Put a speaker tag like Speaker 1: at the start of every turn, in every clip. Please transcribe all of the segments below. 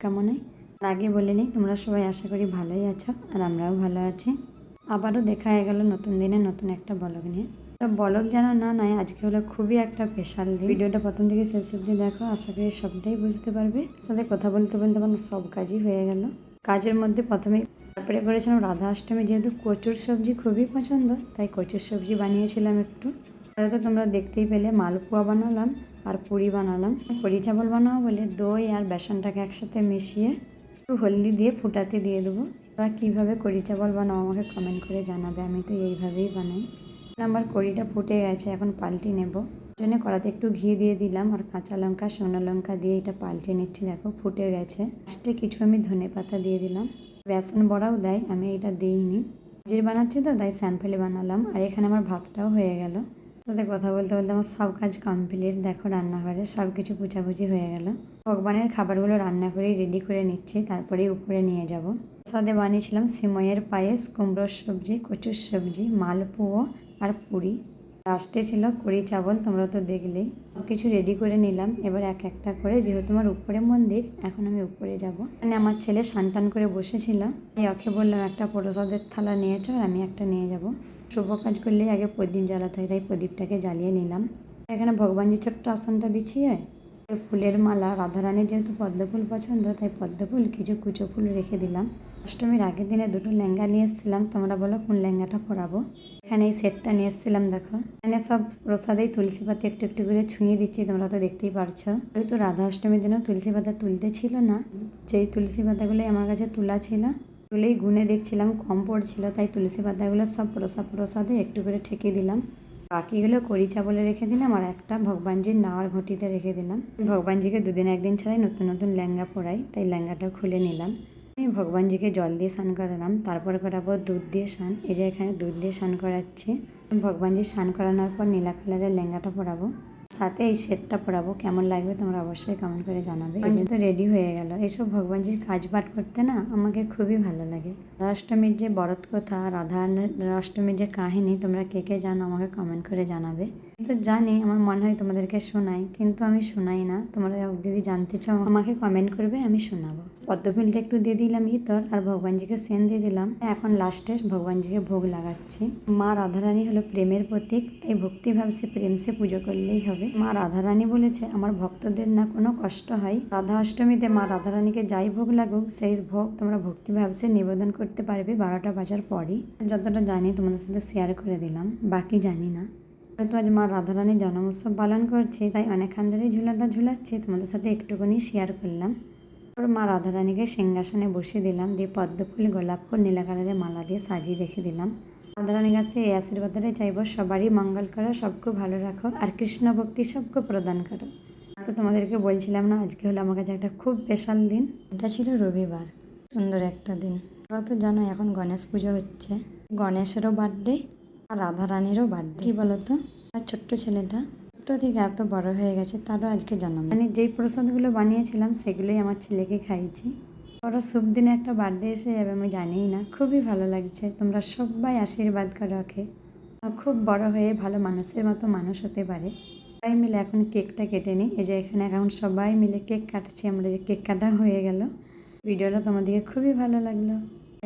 Speaker 1: কেমন আগে বলে নিই, তোমরা সবাই আশা করি ভালোই আছো আর আমরাও ভালো আছি। আবারও দেখা হয়ে গেল নতুন দিনে নতুন একটা বলক নিয়ে। তো বলক যেন না নয়, আজকে হলো খুবই একটা স্পেশাল দিন। ভিডিওটা প্রথম থেকে শেষ অব্দি দেখো, আশা করি সবটাই বুঝতে পারবে। সাথে কথা বলতে বলতে আমার সব কাজই হয়ে গেল। কাজের মধ্যে প্রথমে তারপরে করেছিলাম রাধা অষ্টমী যেহেতু কচুর সবজি খুবই পছন্দ, তাই কচুর সবজি বানিয়েছিলাম একটু। পরে তো তোমরা দেখতেই পেলে, মালপোয়া বানালাম। আর পুরি বানালাম। কড়ি চাবল বানাবো বলে দই আর বেসনটাকে একসাথে মিশিয়ে একটু হলদি দিয়ে ফুটাতে দিয়ে দেবো। তোমরা কীভাবে কড়ি চাবল বানাও আমাকে কমেন্ট করে জানাবে, আমি তো এইভাবেই বানাই। আমার কড়িটা ফুটে গেছে, এখন পাল্টি নেব। জন্য কড়াতে একটু ঘি দিয়ে দিলাম আর কাঁচা লঙ্কা শুকনো লঙ্কা দিয়ে এটা পাল্টে নিচ্ছি। দেখো ফুটে গেছে। লাস্টে কিছু আমি ধনে পাতা দিয়ে দিলাম। বেসন বড়াও দেয়, আমি এটা দিইনি। নিজের বানাচ্ছি তো, তাই স্যাম্পেলে বানালাম। আর এখানে আমার ভাতটাও হয়ে গেল। তাতে কথা বলতে বলতে আমার সব কাজ কমপ্লিট দেখো রান্নাঘরে সব কিছু পুচাপুচি হয়ে গেল। ভগবানের খাবারগুলো রান্না করেই রেডি করে নিচ্ছি তারপরে উপরে নিয়ে যাব। সাথে বানিয়েছিলাম সিমইয়ের পায়েস, কুমড়োর সবজি, কচুর সবজি, মালপোয়া আর পুরি। লাস্টে ছিল কড়ি চাবল, তোমরা তো দেখলেই সব কিছু রেডি করে নিলাম। এবার এক একটা করে, যেহেতু আমার উপরে মন্দির, এখন আমি উপরে যাব। মানে আমার ছেলে সানটান করে বসেছিল। তাই ওকে বললাম, একটা প্রসাদের থালা নিয়েছ আর আমি একটা নিয়ে যাব। শুভ কাজ করলেই আগে প্রদীপ জ্বালাতে হয়, তাই প্রদীপটাকে জ্বালিয়ে নিলাম। এখানে ভগবানজির ছোট্ট আসনটা বিছিয়ে ফুলের মালা রাধারানীর যেহেতু পদ্ম ফুল পছন্দ, তাই পদ্ম ফুল কিছু কুচো ফুল রেখে দিলাম। অষ্টমীর আগের দিনে দুটো লেহেঙ্গা নিয়ে এসেছিলাম, তোমরা বলো কোন লেহেঙ্গাটা পরাবো? এখানে এই সেটটা নিয়ে এসেছিলাম, দেখো। এখানে সব প্রসাদেই তুলসী পাতা একটু একটু করে ছুঁয়ে দিচ্ছি, তোমরা তো দেখতেই পারছ। যেহেতু রাধা অষ্টমীর দিনেও তুলসী পাতা তুলতে ছিল না, যেই তুলসী পাতাগুলোই আমার কাছে তোলা ছিল তুলেই গুনে দেখছিলাম, কম পড়ছিল, তাই তুলসী পাতাগুলো সব প্রসাদ প্রসাদে একটু করে ঠেকে দিলাম। বাকিগুলো কড়ি চাবলে রেখে দিলাম আর একটা ভগবানজির নাওয়ার ঘটিতে রেখে দিলাম। ভগবানজিকে দুদিন একদিন ছাড়াই নতুন নতুন লেহেঙ্গা পরাই, তাই লেহেঙ্গাটা খুলে নিলাম। আমি ভগবানজিকে জল দিয়ে স্নান করালাম, তারপর করাবো দুধ দিয়ে স্নান, এই যে এখানে দুধ দিয়ে স্নান করাচ্ছি। ভগবানজি স্নান করানোর পর নীলা কালারের লেহেঙ্গাটা পরাবো। সাথে এই সেটটা পরাবো। কেমন লাগবে তোমরা অবশ্যই কমেন্ট করে জানাবে। এই তো রেডি হয়ে গেল। এইসব ভগবানজির কাজ পাঠ করতে না আমাকে খুবই ভালো লাগে। অষ্টমীর যে বরৎ কথা রাধা অষ্টমীর যে কাহিনী তোমরা কে কে জানো আমাকে কমেন্ট করে জানাবে। কিন্তু জানি, আমার মনে হয় তোমাদেরকে শোনাই, কিন্তু আমি শোনাই না। তোমরা যদি জানতে চাও, আমাকে কমেন্ট করবে, আমি শোনাবো। পদ্মফুলটা একটু দিয়ে দিলাম ইতর আর ভগবানজিকে সেন দিয়ে দিলাম। এখন লাস্টে ভগবানজিকে ভোগ লাগাচ্ছি। মা রাধারানী হলো প্রেমের প্রতীক, তাই ভক্তিভাব সে প্রেম সে পুজো করলেই হবে। মা রাধারানী বলেছে, আমার ভক্তদের না কোনো কষ্ট হয়। রাধা অষ্টমীতে মা রাধারানীকে যাই ভোগ লাগুক, সেই ভোগ তোমরা ভক্তিভাব সে নিবেদন করতে পারবে বারোটা বাজার পরই। যতটা জানি, তোমাদের সাথে শেয়ার করে দিলাম, বাকি জানি না। যেহেতু আজ মা রাধারানীর জন্মোৎসব পালন করছি, তাই অনেকক্ষণ ধরেই ঝুলাটা ঝুলাচ্ছি। তোমাদের সাথে একটুখানি শেয়ার করলাম। তারপর মা রাধারানীকে সিংহাসনে বসিয়ে দিলাম, দিয়ে পদ্ম ফুল, গোলাপ ফুল, নীলা কালারের মালা দিয়ে সাজিয়ে রেখে দিলাম। রাধারানীর কাছে এই আশীর্বাদটাই চাইব, সবারই মঙ্গল করো সবকে ভালো রাখো, আর কৃষ্ণ ভক্তি সবকে প্রদান করো। তারপর তোমাদেরকে বলছিলাম না, আজকে হলো আমার কাছে একটা খুব স্পেশাল দিন, এটা ছিল রবিবার, সুন্দর একটা দিন। তোমরা তো জানো এখন গণেশ পুজো হচ্ছে, গণেশেরও বার্থডে আর রাধারানীরও বার্থডে কি বলতো? আর ছোট্ট ছেলেটা। ছোট্ট থেকে এত বড় হয়ে গেছে, তারও আজকে জন্ম মানে যেই প্রসাদগুলো বানিয়েছিলাম, সেগুলোই আমার ছেলেকে খাইয়েছি। ওরা শুভ দিনে একটা বার্থডে এসে যাবে, আমি জানিই না। খুবই ভালো লাগছে, তোমরা সবাই আশীর্বাদ করো ও খুব বড় হয়ে ভালো মানুষের মতো মানুষ হতে পারে। সবাই মিলে এখন কেকটা কেটে নিই। এই যে এখানে এখন সবাই মিলে কেক কাটছি, আমরা যে কেক কাটা হয়ে গেল। ভিডিওটা তোমাদেরকে খুবই ভালো লাগল।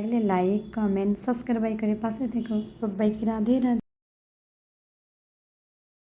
Speaker 1: লাগলে লাইক কমেন্ট সাবস্ক্রাইব করে পাশে থেকো সবাইকে রাধে রাধে